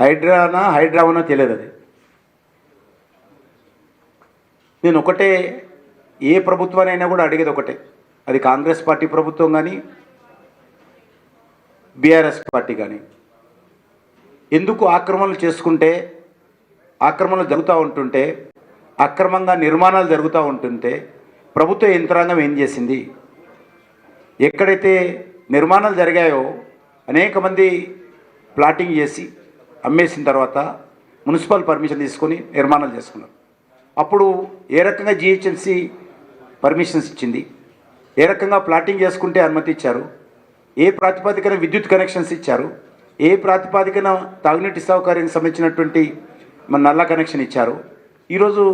హైడ్రానా హైడ్రావనా తెలియదు అది. నేను ఒకటే ఏ ప్రభుత్వానైనా కూడా అడిగేది ఒకటే. అది కాంగ్రెస్ పార్టీ ప్రభుత్వం కానీ బీఆర్ఎస్ పార్టీ కానీ ఎందుకు ఆక్రమణలు చేసుకుంటే ఆక్రమణలు జరుగుతూ ఉంటుంటే అక్రమంగా నిర్మాణాలు జరుగుతూ ఉంటుంటే ప్రభుత్వ యంత్రాంగం ఏం చేసింది? ఎక్కడైతే నిర్మాణాలు జరిగాయో అనేక మంది ప్లాటింగ్ చేసి అమ్మేసిన తర్వాత మున్సిపల్ పర్మిషన్ తీసుకొని నిర్మాణాలు చేసుకున్నారు. అప్పుడు ఏ రకంగా జిహెచ్ఎంసీ పర్మిషన్స్ ఇచ్చింది? ఏ రకంగా ప్లాటింగ్ చేసుకుంటే అనుమతి ఇచ్చారు? ఏ ప్రాతిపదికన విద్యుత్ కనెక్షన్స్ ఇచ్చారు? ఏ ప్రాతిపదికన తాగునీటి సౌకర్యానికి సంబంధించినటువంటి మన నల్ల కనెక్షన్ ఇచ్చారు? ఈరోజు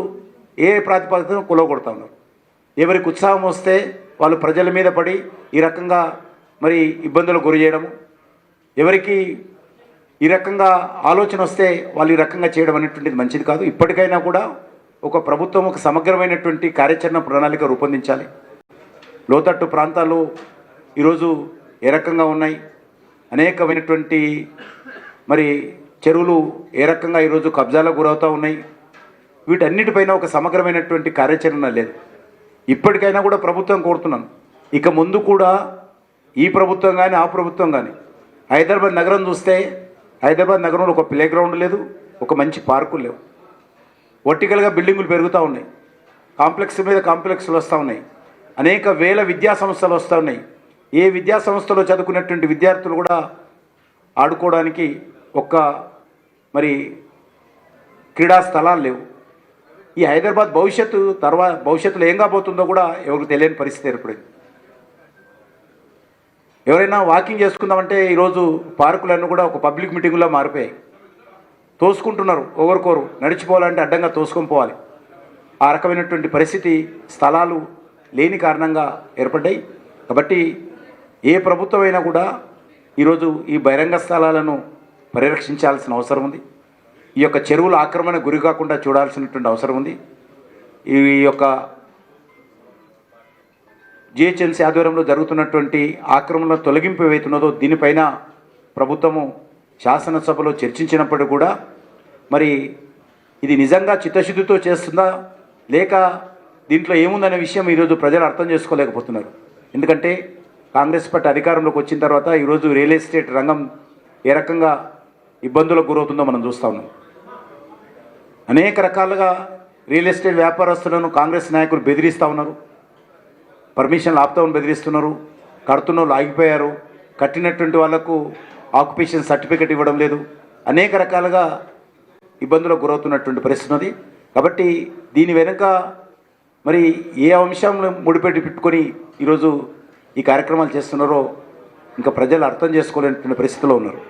ఏ ప్రాతిపదికన కొలవగొడతా ఉన్నారు? ఎవరికి ఉత్సాహం వస్తే వాళ్ళు ప్రజల మీద పడి ఈ రకంగా మరి ఇబ్బందులకు గురి చేయడము? ఎవరికి ఈ రకంగా ఆలోచన వస్తే వాళ్ళు ఈ రకంగా చేయడం అనేటువంటిది మంచిది కాదు. ఇప్పటికైనా కూడా ఒక ప్రభుత్వం ఒక సమగ్రమైనటువంటి కార్యాచరణ ప్రణాళిక రూపొందించాలి. లోతట్టు ప్రాంతాలు ఈరోజు ఏ రకంగా ఉన్నాయి? అనేకమైనటువంటి మరి చెరువులు ఏ రకంగా ఈరోజు కబ్జాలకు గురవుతూ ఉన్నాయి? వీటన్నిటిపైన ఒక సమగ్రమైనటువంటి కార్యాచరణ లేదు. ఇప్పటికైనా కూడా ప్రభుత్వం కోరుతున్నాను ఇక ముందు కూడా ఈ ప్రభుత్వం కానీ ఆ ప్రభుత్వం కానీ హైదరాబాద్ నగరం చూస్తే హైదరాబాద్ నగరంలో ఒక ప్లే గ్రౌండ్ లేదు ఒక మంచి పార్కు లేవు. వర్టికల్గా బిల్డింగులు పెరుగుతూ ఉన్నాయి. కాంప్లెక్స్ మీద కాంప్లెక్స్లు వస్తూ ఉన్నాయి. అనేక వేల విద్యా సంస్థలు వస్తూ ఉన్నాయి. ఏ విద్యా సంస్థలో చదువుకున్నటువంటి విద్యార్థులు కూడా ఆడుకోవడానికి ఒక్క మరి క్రీడా స్థలాలు లేవు. ఈ హైదరాబాద్ భవిష్యత్తు తర్వాత భవిష్యత్తులో ఏం కాబోతుందో కూడా ఎవరికి తెలియని పరిస్థితి ఏర్పడింది. ఎవరైనా వాకింగ్ చేసుకుందామంటే ఈరోజు పార్కులన్నీ కూడా ఒక పబ్లిక్ మీటింగ్లో మారిపోయాయి. తోసుకుంటున్నారు ఒకరికొరు నడిచిపోవాలంటే అడ్డంగా తోసుకొని పోవాలి. ఆ రకమైనటువంటి పరిస్థితి స్థలాలు లేని కారణంగా ఏర్పడ్డాయి. కాబట్టి ఏ ప్రభుత్వం అయినా కూడా ఈరోజు ఈ బహిరంగ స్థలాలను పరిరక్షించాల్సిన అవసరం ఉంది. ఈ యొక్క చెరువుల ఆక్రమణ గురి కాకుండా చూడాల్సినటువంటి అవసరం ఉంది. ఈ యొక్క జిహెచ్ఎంసీ ఆధ్వర్యంలో జరుగుతున్నటువంటి ఆక్రమణ తొలగింపు ఏవైతున్నదో దీనిపైన ప్రభుత్వము శాసనసభలో చర్చించినప్పుడు కూడా మరి ఇది నిజంగా చిత్తశుద్ధితో చేస్తుందా? లేక దీంట్లో ఏముందనే విషయం ఈరోజు ప్రజలు అర్థం చేసుకోలేకపోతున్నారు. ఎందుకంటే కాంగ్రెస్ పార్టీ అధికారంలోకి వచ్చిన తర్వాత ఈరోజు రియల్ ఎస్టేట్ రంగం ఏ రకంగా ఇబ్బందులకు గురవుతుందో మనం చూస్తూ ఉన్నాం. అనేక రకాలుగా రియల్ ఎస్టేట్ వ్యాపారస్తులను కాంగ్రెస్ నాయకులు బెదిరిస్తూ ఉన్నారు. పర్మిషన్లు ఆపుతామని బెదిరిస్తున్నారు కడుతున్న వాళ్ళు ఆగిపోయారు కట్టినటువంటి వాళ్ళకు ఆక్యుపేషన్ సర్టిఫికెట్ ఇవ్వడం లేదు. అనేక రకాలుగా ఇబ్బందులకు గురవుతున్నటువంటి పరిస్థితి ఉంది కాబట్టి దీని వెనుక మరి ఏ అంశంలో ముడిపెట్టి పెట్టుకొని ఈరోజు ఈ కార్యక్రమాలు చేస్తున్నారో ఇంకా ప్రజలు అర్థం చేసుకోలేనటువంటి పరిస్థితిలో ఉన్నారు.